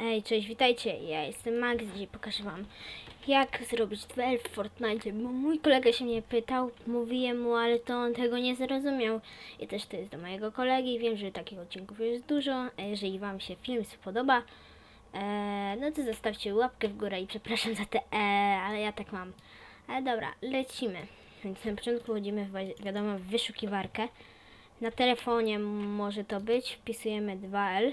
Hej, cześć, witajcie, ja jestem Max, dzisiaj pokażę wam jak zrobić duel w Fortnite, bo mój kolega się mnie pytał, mówiłem mu, ale to on tego nie zrozumiał i też to jest do mojego kolegi, wiem, że takich odcinków jest dużo, a jeżeli wam się film spodoba, e, no to zostawcie łapkę w górę i przepraszam za te e, ale ja tak mam. Ale dobra, lecimy. Więc na początku wchodzimy w, wiadomo w wyszukiwarkę. Na telefonie może to być, wpisujemy 2L.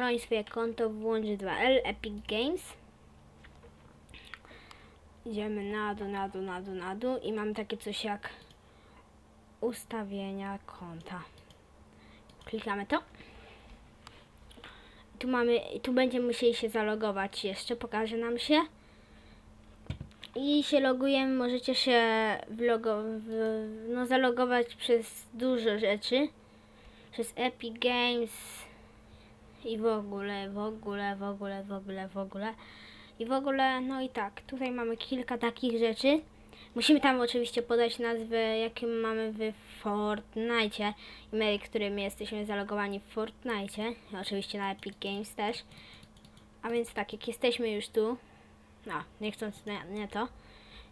Chroń swoje konto, włącz 2L, Epic Games. Idziemy na dół, na dół, na dół, na dół i mamy takie coś jak ustawienia konta. Klikamy to. Tu mamy, tu będziemy musieli się zalogować jeszcze, pokaże nam się. I się logujemy, możecie się w, no, zalogować przez dużo rzeczy. Przez Epic Games, i w ogóle, w ogóle, w ogóle, w ogóle, w ogóle. I w ogóle, no i tak, tutaj mamy kilka takich rzeczy. Musimy tam oczywiście podać nazwę, jaką mamy w Fortnite, e-mail, którym jesteśmy zalogowani w Fortnite, oczywiście na Epic Games też. A więc tak, jak jesteśmy już tu, no, nie chcąc nie, to,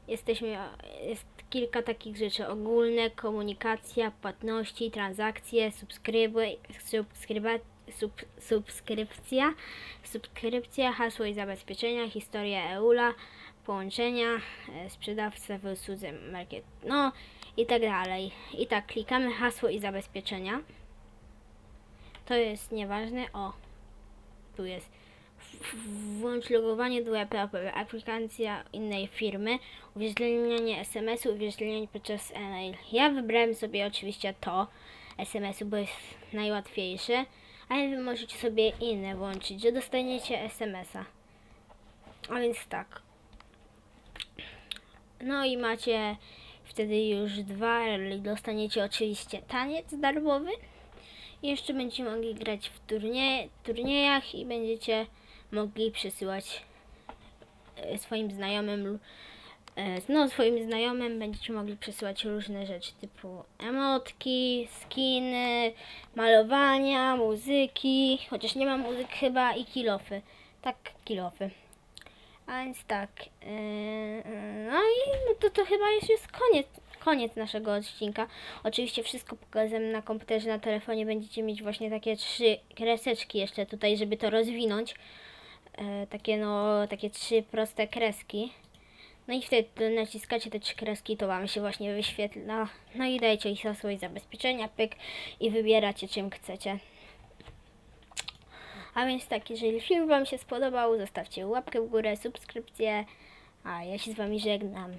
jesteśmy, jest kilka takich rzeczy ogólne, komunikacja, płatności, transakcje, subskryby, subskryba, sub, subskrypcja, subskrypcja, hasło i zabezpieczenia, historia EULA, połączenia, e, sprzedawca w usłudze market, no i tak dalej. I tak, klikamy hasło i zabezpieczenia. To jest nieważne, o, tu jest włącz logowanie do WP, aplikacja innej firmy, uwierzytelnianie SMS-u, uwierzytelnianie podczas e-mail. Ja wybrałem sobie oczywiście to SMS-u, bo jest najłatwiejsze, ale wy możecie sobie inne włączyć, że dostaniecie SMS-a. A więc tak. No i macie wtedy już dwa, dostaniecie oczywiście taniec darmowy. I jeszcze będziecie mogli grać w turnie, turniejach i będziecie mogli przesyłać e, swoim znajomym, no swoim znajomym będziecie mogli przesyłać różne rzeczy typu emotki, skiny, malowania, muzyki, chociaż nie ma muzyk chyba i kilofy. Tak, kilofy. A więc tak, e, e, no i no to, to chyba jest już koniec, koniec naszego odcinka. Oczywiście wszystko pokażę na komputerze, na telefonie będziecie mieć właśnie takie trzy kreseczki jeszcze tutaj, żeby to rozwinąć. E, takie no, takie trzy proste kreski. No i wtedy naciskacie te trzy kreski, to Wam się właśnie wyświetla. No i dajcie ich hasło i zabezpieczenia, pyk i wybieracie czym chcecie. A więc tak, jeżeli film Wam się spodobał, zostawcie łapkę w górę, subskrypcję, a ja się z Wami żegnam.